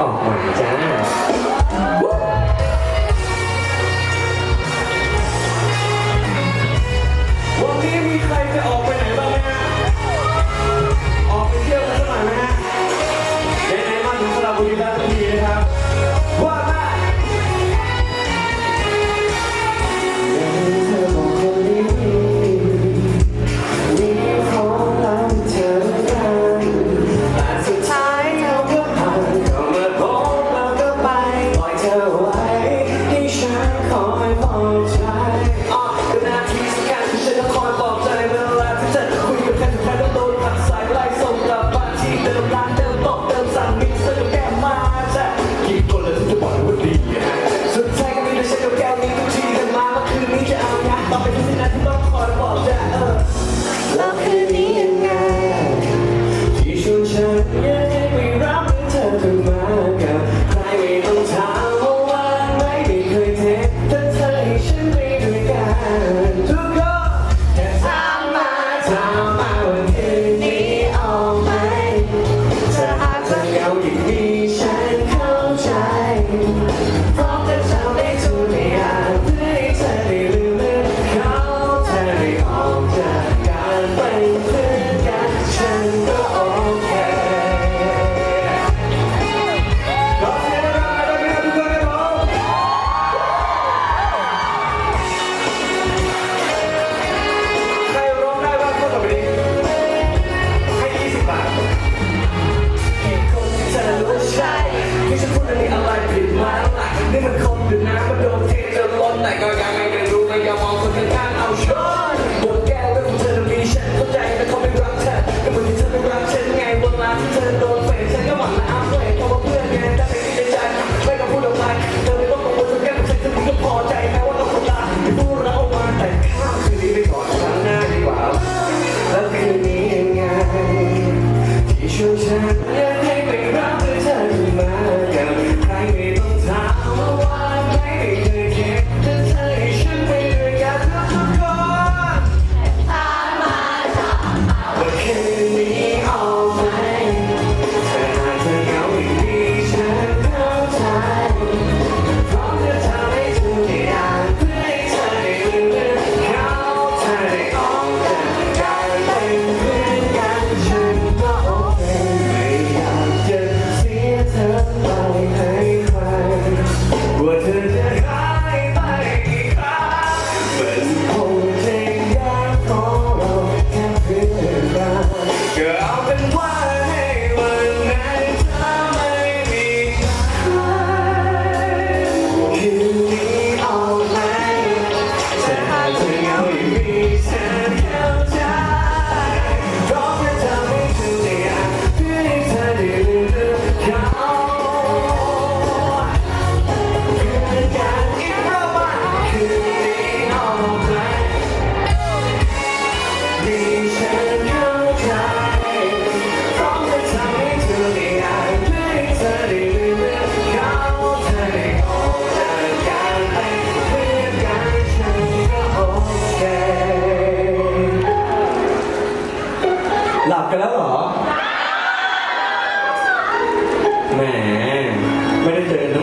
ออกม่จ้าวันนี้มีใครจะออกไปไหน หลับกันแล้วเหรอ แหม ไม่ได้เจอกั